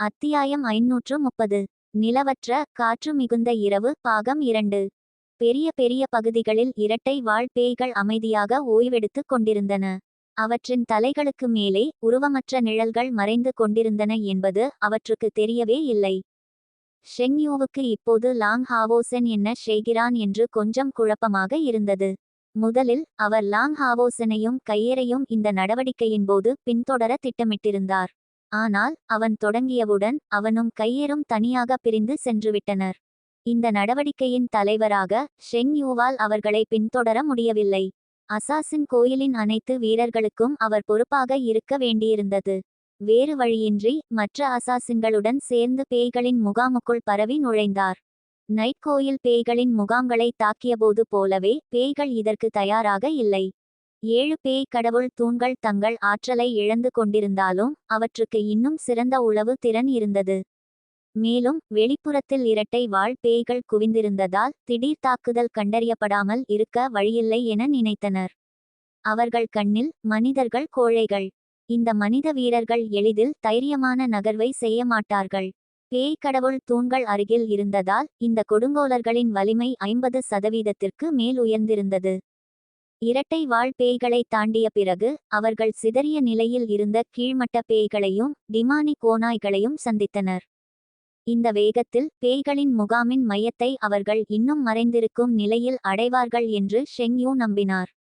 அத்தியாயம் ஐநூற்று முப்பது. நிலவற்ற காற்று மிகுந்த இரவு பாகம் இரண்டு. பெரிய பெரிய பகுதிகளில் இரட்டை வாழ் பேய்கள் அமைதியாக ஓய்வெடுத்துக் கொண்டிருந்தன. அவற்றின் தலைகளுக்கு மேலே உருவமற்ற நிழல்கள் மறைந்து கொண்டிருந்தன என்பது அவற்றுக்கு தெரியவே இல்லை. ஷெங்யூவுக்கு இப்போது லாங் ஹாவோசென் என்ன செய்கிறான் என்று கொஞ்சம் குழப்பமாக இருந்தது. முதலில் அவர் லாங் ஹாவோசனையும் கையேறையும் இந்த நடவடிக்கையின் போது பின்தொடர திட்டமிட்டிருந்தார். ஆனால் அவன் தொடங்கியவுடன் அவனும் கையேறும் தனியாக பிரிந்து சென்றுவிட்டனர். இந்த நடவடிக்கையின் தலைவராக ஷெங் யூவால் அவர்களை பின்தொடர முடியவில்லை. அசாசின் கோயிலின் அனைத்து வீரர்களுக்கும் அவர் பொறுப்பாக இருக்க வேண்டியிருந்தது. வேறு வழியின்றி மற்ற அசாசின்களுடன் சேர்ந்து பேய்களின் முகாமுக்குள் பரவி நுழைந்தார். நைட் கோயில் பேய்களின் முகாம்களை தாக்கியபோது போலவே பேய்கள் இதற்கு தயாராக இல்லை. ஏழு பேய் கடவுள் தூண்கள் தங்கள் ஆற்றலை இழந்து கொண்டிருந்தாலும் அவற்றுக்கு இன்னும் சிறந்த உளவு திறன் இருந்தது. மேலும் வெளிப்புறத்தில் இரட்டை வாழ் பேய்கள் குவிந்திருந்ததால் திடீர் தாக்குதல் கண்டறியப்படாமல் இருக்க வழியில்லை என நினைத்தனர். அவர்கள் கண்ணில் மனிதர்கள் கோழைகள். இந்த மனித வீரர்கள் எளிதில் தைரியமான நகர்வை செய்ய மாட்டார்கள். பேய் கடவுள் தூண்கள் அருகில் இருந்ததால் இந்த கொடுங்கோலர்களின் வலிமை ஐம்பது சதவீதத்திற்கு மேல் உயர்ந்திருந்தது. இரட்டை வாழ் பேய்களை தாண்டிய பிறகு அவர்கள் சிதறிய நிலையில் இருந்த கீழ்மட்ட பேய்களையும் டிமானி கோனாய்களையும் சந்தித்தனர். இந்த வேகத்தில் பேய்களின் முகாமின் மையத்தை அவர்கள் இன்னும் மறைந்திருக்கும் நிலையில் அடைவார்கள் என்று ஷெங்யூ நம்பினார்.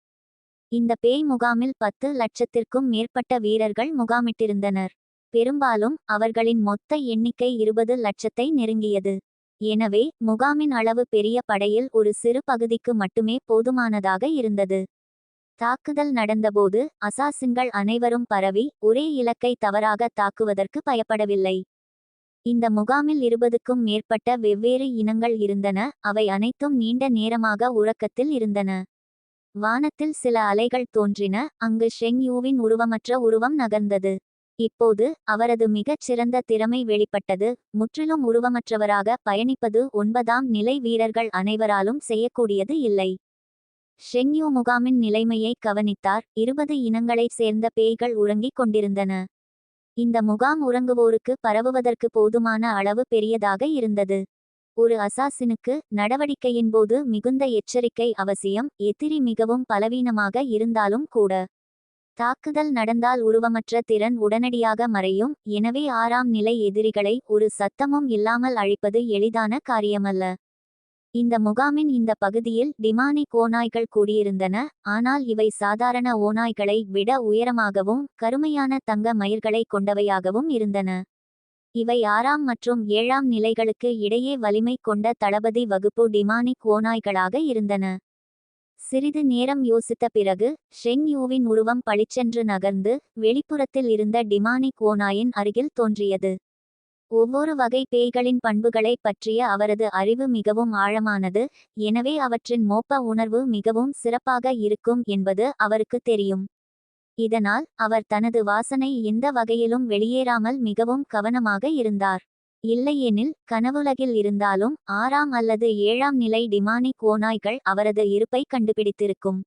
இந்த பேய் முகாமில் பத்து லட்சத்திற்கும் மேற்பட்ட வீரர்கள் முகாமிட்டிருந்தனர். பெரும்பாலும் அவர்களின் மொத்த எண்ணிக்கை இருபது லட்சத்தை நெருங்கியது. எனவே முகாமின் அளவு பெரிய படையில் ஒரு சிறு பகுதிக்கு மட்டுமே போதுமானதாக இருந்தது. தாக்குதல் நடந்தபோது அசாசின்கள் அனைவரும் பரவி ஒரே இலக்கை தவறாக தாக்குவதற்கு பயப்படவில்லை. இந்த முகாமில் இருபதுக்கும் மேற்பட்ட வெவ்வேறு இனங்கள் இருந்தன அவை அனைத்தும் நீண்ட நேரமாக உறக்கத்தில் இருந்தன. வானத்தில் சில அலைகள் தோன்றின அங்கு ஷெங் யூவின் உருவமற்ற உருவம் நகர்ந்தது. இப்போது அவரது மிகச் சிறந்த திறமை வெளிப்பட்டது. முற்றிலும் உருவமற்றவராக பயணிப்பது ஒன்பதாம் நிலை வீரர்கள் அனைவராலும் செய்யக்கூடியது இல்லை. ஷெங்யூ முகாமின் நிலைமையை கவனித்தார். இருபது இனங்களைச் சேர்ந்த பேய்கள் உறங்கிக் கொண்டிருந்தன. இந்த முகாம் உறங்குவோருக்கு பரவுவதற்கு போதுமான அளவு பெரியதாக இருந்தது. ஒரு அசாசினுக்கு நடவடிக்கையின் போது மிகுந்த எச்சரிக்கை அவசியம். எதிரி மிகவும் பலவீனமாக இருந்தாலும் கூட தாக்குதல் நடந்தால் உருவமற்ற திறன் உடனடியாக மறையும். எனவே ஆறாம் நிலை எதிரிகளை ஒரு சத்தமும் இல்லாமல் அழிப்பது எளிதான காரியமல்ல. இந்த முகாமின் இந்த பகுதியில் டிமானிக் ஓநாய்கள் கூடியிருந்தன. ஆனால் இவை சாதாரண ஓநாய்களை விட உயரமாகவும் கருமையான தங்க மயிர்களை கொண்டவையாகவும் இருந்தன. இவை ஆறாம் மற்றும் ஏழாம் நிலைகளுக்கு இடையே வலிமை கொண்ட தளபதி வகுப்பு டிமானிக் ஓநாய்களாக இருந்தன. சிறிது நேரம் யோசித்த பிறகு ஷெங் யூவின் உருவம் பளிச்சென்று நகர்ந்து வெளிப்புறத்தில் இருந்த டிமானி கோனாயின் அருகில் தோன்றியது. ஒவ்வொரு வகை பேய்களின் பண்புகளை பற்றிய அவரது அறிவு மிகவும் ஆழமானது எனவே அவற்றின் மோப்ப உணர்வு மிகவும் சிறப்பாக இருக்கும் என்பது அவருக்கு தெரியும். இதனால் அவர் தனது வாசனை எந்த வகையிலும் வெளியேறாமல் மிகவும் கவனமாக இருந்தார். இல்லையெனில் கனவுலகில் இருந்தாலும் ஆறாம் அல்லது ஏழாம் நிலை டிமானிக் ஓநாய்கள் அவரது இருப்பை கண்டுபிடித்திருக்கும்.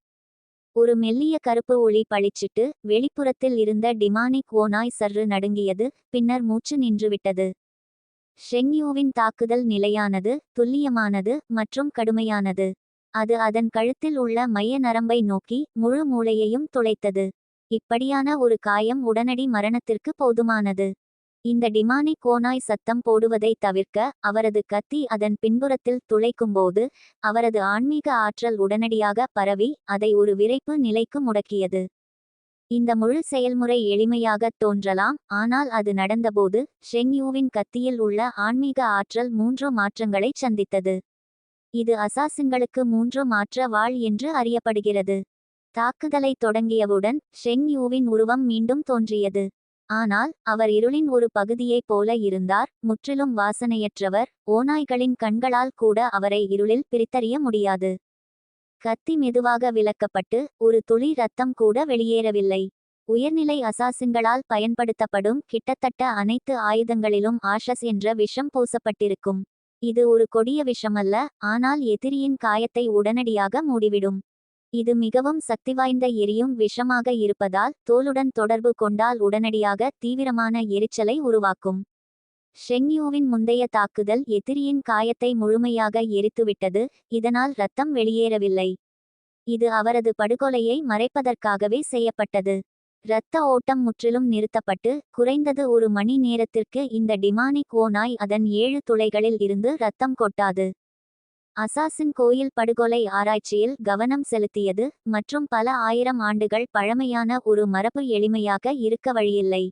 ஒரு மெல்லிய கருப்பு ஒளி பளிச்சிட்டு வெளிப்புறத்தில் இருந்த டிமானிக் ஓநாய் சற்று நடுங்கியது பின்னர் மூச்சு நின்றுவிட்டது. ஷெங்யூவின் தாக்குதல் நிலையானது துல்லியமானது மற்றும் கடுமையானது. அது அதன் கழுத்தில் உள்ள மைய நரம்பை நோக்கி முழு மூளையையும் துளைத்தது இப்படியான ஒரு காயம் உடனடி மரணத்திற்கு போதுமானது. இந்த டிமானி கோனாய் சத்தம் போடுவதை தவிர்க்க அவரது கத்தி அதன் பின்புறத்தில் துளைக்கும்போது அவரது ஆன்மீக ஆற்றல் உடனடியாக பரவி அதை ஒரு விரைப்பு நிலைக்கு முடக்கியது. இந்த முழு செயல்முறை எளிமையாக தோன்றலாம் ஆனால் அது நடந்தபோது ஷெங்யூவின் கத்தியில் உள்ள ஆன்மீக ஆற்றல் மூன்று மாற்றங்களை சந்தித்தது. இது அசாசின்களுக்கு மூன்று மாற்ற வாழ் என்று அறியப்படுகிறது. தாக்குதலை தொடங்கியவுடன் ஷெங்யூவின் உருவம் மீண்டும் தோன்றியது. ஆனால் அவர் இருளின் ஒரு பகுதியைப் போல இருந்தார் முற்றிலும் வாசனையற்றவர் ஓநாய்களின் கண்களால் கூட அவரை இருளில் பிரித்தறிய முடியாது. கத்தி மெதுவாக விலக்கப்பட்டு ஒரு துளி ரத்தம் கூட வெளியேறவில்லை. உயர்நிலை அசாசின்களால் பயன்படுத்தப்படும் கிட்டத்தட்ட அனைத்து ஆயுதங்களிலும் ஆஷஸ் என்ற விஷம் பூசப்பட்டிருக்கும். இது ஒரு கொடிய விஷமல்ல ஆனால் எதிரியின் காயத்தை உடனடியாக மூடிவிடும். இது மிகவும் சக்திவாய்ந்த எரியும் விஷமாக இருப்பதால் தோலுடன் தொடர்பு கொண்டால் உடனடியாக தீவிரமான எரிச்சலை உருவாக்கும். ஷெங்யூவின் முந்தைய தாக்குதல் எதிரியின் காயத்தை முழுமையாக எரித்துவிட்டது இதனால் இரத்தம் வெளியேறவில்லை. இது அவரது படுகொலையை மறைப்பதற்காகவே செய்யப்பட்டது. இரத்த ஓட்டம் முற்றிலும் நிறுத்தப்பட்டு குறைந்தது ஒரு மணி நேரத்திற்கு இந்த டிமானிக் ஓநாய் அதன் ஏழு துளைகளில் இருந்து இரத்தம் கொட்டாது. அசாசின் கோயில் படுகொலை ஆராய்ச்சியில் கவனம் செலுத்தியது மற்றும் பல ஆயிரம் ஆண்டுகள் பழமையான ஒரு மரபு எளிமையாக இருக்க வழியில்லை.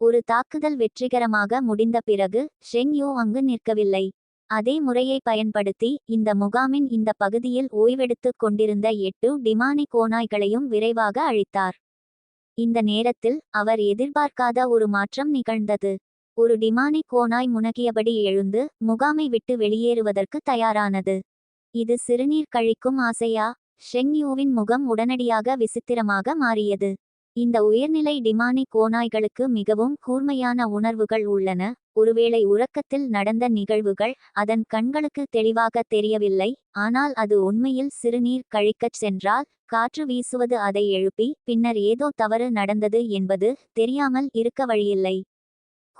ஒரு தாக்குதல் வெற்றிகரமாக முடிந்த பிறகு ஷெங் யூ அங்கு நிற்கவில்லை. அதே முறையை பயன்படுத்தி இந்த முகாமின் இந்த பகுதியில் ஓய்வெடுத்துக் கொண்டிருந்த எட்டு டிமானி கோனாய்களையும் விரைவாக அழித்தார். இந்த நேரத்தில் அவர் எதிர்பார்க்காத ஒரு மாற்றம் நிகழ்ந்தது. ஒரு டிமானிக் கோனாய் முனகியபடி எழுந்து முகாமை விட்டு வெளியேறுவதற்கு தயாரானது. இது சிறுநீர் கழிக்கும் ஆசையா? ஷெங்யூவின் முகம் உடனடியாக விசித்திரமாக மாறியது. இந்த உயர்நிலை டிமானிக் கோனாய்களுக்கு மிகவும் கூர்மையான உணர்வுகள் உள்ளன. ஒருவேளை உறக்கத்தில் நடந்த நிகழ்வுகள் அதன் கண்களுக்கு தெளிவாக தெரியவில்லை. ஆனால் அது உண்மையில் சிறுநீர் கழிக்கச் சென்றால் காற்று வீசுவது அதை எழுப்பி பின்னர் ஏதோ தவறு நடந்தது என்பது தெரியாமல் இருக்க வழியில்லை.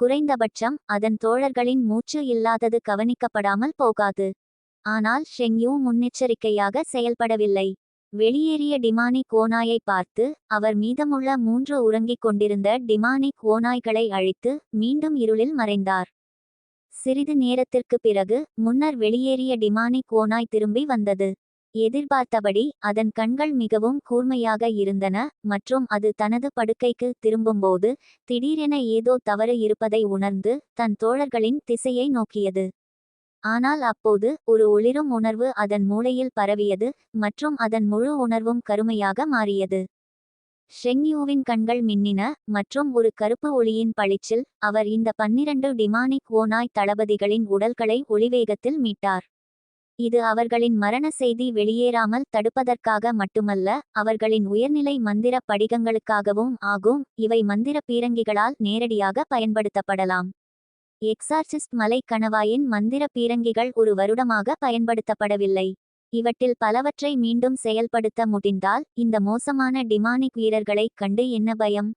குறைந்தபட்சம் அதன் தோழர்களின் மூச்சு இல்லாதது கவனிக்கப்படாமல் போகாது. ஆனால் ஷெங்யூ முன்னெச்சரிக்கையாக செயல்படவில்லை. வெளியேறிய டிமானிக் ஓநாயை பார்த்து அவர் மீதமுள்ள மூன்று உறங்கிக் கொண்டிருந்த டிமானிக் ஓநாய்களை அழித்து மீண்டும் இருளில் மறைந்தார். சிறிது நேரத்திற்கு பிறகு முன்னர் வெளியேறிய டிமானிக் ஓநாய் திரும்பி வந்தது. எதிர்பார்த்தபடி அதன் கண்கள் மிகவும் கூர்மையாக இருந்தன மற்றும் அது தனது படுக்கைக்கு திரும்பும்போது திடீரென ஏதோ தவறு இருப்பதை உணர்ந்து தன் தோழர்களின் திசையை நோக்கியது. ஆனால் அப்போது ஒரு ஒளிரும் உணர்வு அதன் மூளையில் பரவியது மற்றும் அதன் முழு உணர்வும் கருமையாக மாறியது. ஷெங்யூவின் கண்கள் மின்னின மற்றும் ஒரு கருப்பு ஒளியின் பளிச்சில் அவர் இந்த பன்னிரண்டு டிமானிக் ஓனாய் தளபதிகளின் உடல்களை ஒளிவேகத்தில் மீட்டார். இது அவர்களின் மரண செய்தி வெளியேறாமல் தடுப்பதற்காக மட்டுமல்ல அவர்களின் உயர்நிலை மந்திர படிகங்களுக்காகவும் ஆகும். இவை மந்திர பீரங்கிகளால் நேரடியாக பயன்படுத்தப்படலாம். எக்ஸார்சிஸ்ட் மலை கணவாயின் மந்திர பீரங்கிகள் ஒரு வருடமாக பயன்படுத்தப்படவில்லை. இவற்றில் பலவற்றை மீண்டும் செயல்படுத்த முடிந்தால் இந்த மோசமான டிமானிக் வீரர்களை கண்டு என்ன பயம்?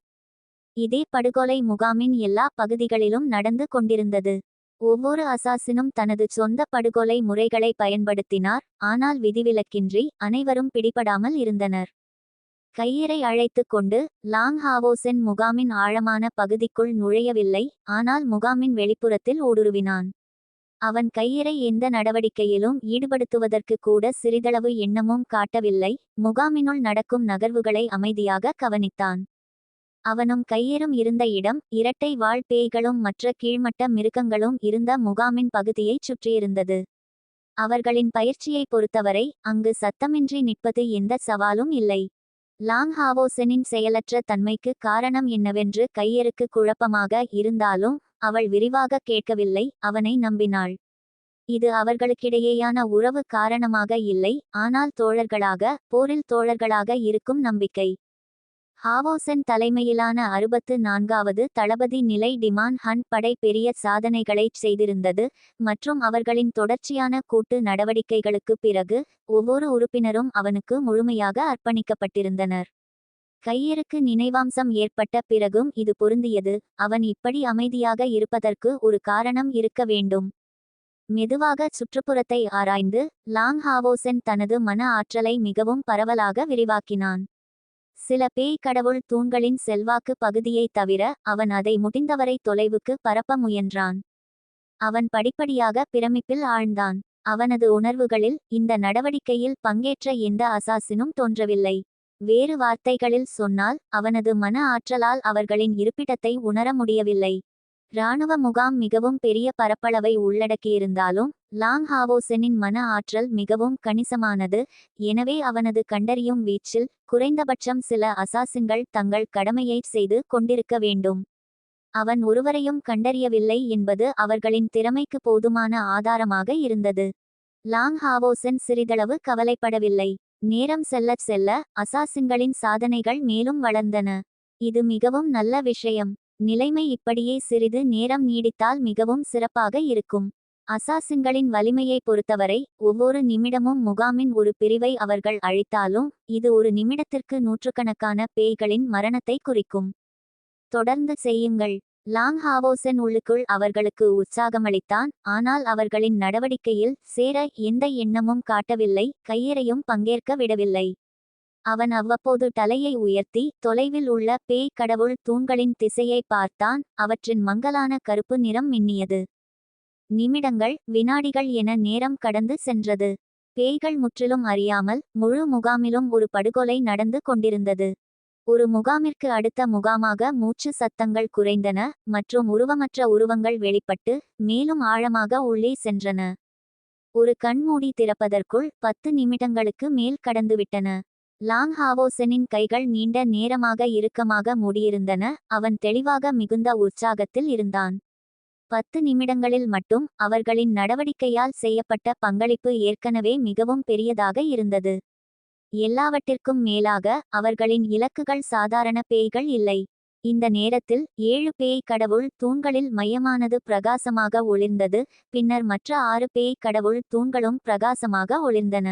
இதே படுகொலை முகாமின் எல்லா பகுதிகளிலும் நடந்து கொண்டிருந்தது. ஒவ்வொரு அசாசினும் தனது சொந்த படுகொலை முறைகளை பயன்படுத்தினார் ஆனால் விதிவிலக்கின்றி அனைவரும் பிடிபடாமல் இருந்தனர். கையரை அழைத்து கொண்டு லாங் ஹாவோசென் முகாமின் ஆழமான பகுதிக்குள் நுழையவில்லை ஆனால் முகாமின் வெளிப்புறத்தில் ஊடுருவினான். அவன் கையரை எந்த நடவடிக்கையிலும் ஈடுபடுத்துவதற்கு கூட சிறிதளவு எண்ணமும் காட்டவில்லை முகாமினுள் நடக்கும் நகர்வுகளை அமைதியாக கவனித்தான். அவனும் கையேறும் இருந்த இடம் இரட்டை வாழ் பேய்களும் மற்ற கீழ்மட்ட மிருகங்களும் இருந்த முகாமின் பகுதியைச் சுற்றியிருந்தது. அவர்களின் பயிற்சியை பொறுத்தவரை அங்கு சத்தமின்றி நிற்பது எந்த சவாலும் இல்லை. லாங் ஹாவோசனின் செயலற்ற தன்மைக்கு காரணம் என்னவென்று கையருக்கு குழப்பமாக இருந்தாலும் அவள் விரிவாக கேட்கவில்லை அவனை நம்பினாள். இது அவர்களுக்கிடையேயான உறவு காரணமாக இல்லை ஆனால் தோழர்களாக போரில் தோழர்களாக இருக்கும் நம்பிக்கை. ஹாவோசன் தலைமையிலான அறுபத்து நான்காவது தளபதி நிலை டிமான் ஹன் படை பெரிய சாதனைகளைச் செய்திருந்தது மற்றும் அவர்களின் தொடர்ச்சியான கூட்டு நடவடிக்கைகளுக்குப் பிறகு ஒவ்வொரு உறுப்பினரும் அவனுக்கு முழுமையாக அர்ப்பணிக்கப்பட்டிருந்தனர். கையருக்கு நினைவாம்சம் ஏற்பட்ட பிறகும் இது பொருந்தியது அவன் இப்படி அமைதியாக இருப்பதற்கு ஒரு காரணம் இருக்க வேண்டும். மெதுவாக சுற்றுப்புறத்தை ஆராய்ந்து லாங் ஹாவோசன் தனது மன ஆற்றலை மிகவும் பரவலாக விரிவாக்கினான். சில பேய் கடவுள் தூண்களின் செல்வாக்கு பகுதியைத் தவிர அவன் அதை முடிந்தவரை தொலைவுக்கு பரப்ப முயன்றான். அவன் படிப்படியாக பிரமிப்பில் ஆழ்ந்தான். அவனது உணர்வுகளில் இந்த நடவடிக்கையில் பங்கேற்ற எந்த அசாசினும் தோன்றவில்லை. வேறு வார்த்தைகளில் சொன்னால் அவனது மன ஆற்றலால் அவர்களின் இருப்பிடத்தை உணர முடியவில்லை. இராணுவ முகாம் மிகவும் பெரிய பரப்பளவை உள்ளடக்கியிருந்தாலும் லாங் ஹாவோசனின் மன ஆற்றல் மிகவும் கணிசமானது. எனவே அவனது கண்டறியும் வீச்சில் குறைந்தபட்சம் சில அசாசின்கள் தங்கள் கடமையை செய்து கொண்டிருக்க வேண்டும். அவன் ஒருவரையும் கண்டறியவில்லை என்பது அவர்களின் திறமைக்கு போதுமான ஆதாரமாக இருந்தது. லாங் ஹாவோசன் சிறிதளவு கவலைப்படவில்லை. நேரம் செல்லச் செல்ல அசாசின்களின் சாதனைகள் மேலும் வளர்ந்தன. இது மிகவும் நல்ல விஷயம். நிலைமை இப்படியே சிறிது நேரம் நீடித்தால் மிகவும் சிறப்பாக இருக்கும். அசாசின்களின் வலிமையை பொறுத்தவரை ஒவ்வொரு நிமிடமும் முகாமின் ஒரு பிரிவை அவர்கள் அழித்தாலும் இது ஒரு நிமிடத்திற்கு நூற்றுக்கணக்கான பேய்களின் மரணத்தை குறிக்கும். தொடர்ந்து செய்யுங்கள். லாங் ஹாவோசன் உள்ளுக்குள் அவர்களுக்கு உற்சாகமளித்தான் ஆனால் அவர்களின் நடவடிக்கையில் சேர எந்த எண்ணமும் காட்டவில்லை கையறையும் பங்கேற்க விடவில்லை. அவன் அவ்வப்போது தலையை உயர்த்தி தொலைவில் உள்ள பேய் கடவுள் தூண்களின் திசையை பார்த்தான். அவற்றின் மங்கலான கருப்பு நிறம் மின்னியது. நிமிடங்கள் வினாடிகள் என நேரம் கடந்து சென்றது. பேய்கள் முற்றிலும் அறியாமல் முழு முகாமிலும் ஒரு படுகொலை நடந்து கொண்டிருந்தது. ஒரு முகாமிற்கு அடுத்த முகாமாக மூச்சு சத்தங்கள் குறைந்தன மற்றும் உருவமற்ற உருவங்கள் வெளிப்பட்டு மேலும் ஆழமாக உள்ளே சென்றன. ஒரு கண்மூடி திறப்பதற்குள் பத்து நிமிடங்களுக்கு மேல் கடந்துவிட்டன. லாங் ஹாவோசனின் கைகள் நீண்ட நேரமாக இறுக்கமாக மூடியிருந்தன. அவன் தெளிவாக மிகுந்த உற்சாகத்தில் இருந்தான். பத்து நிமிடங்களில் மட்டும் அவர்களின் நடவடிக்கையால் செய்யப்பட்ட பங்களிப்பு ஏற்கனவே மிகவும் பெரியதாக இருந்தது. எல்லாவற்றிற்கும் மேலாக அவர்களின் இலக்குகள் சாதாரண பேய்கள் இல்லை. இந்த நேரத்தில் ஏழு பேய் கடவுள் தூண்களில் மையமானது பிரகாசமாக ஒளிர்ந்தது. பின்னர் மற்ற ஆறு பேய் கடவுள் தூண்களும் பிரகாசமாக ஒளிர்ந்தன.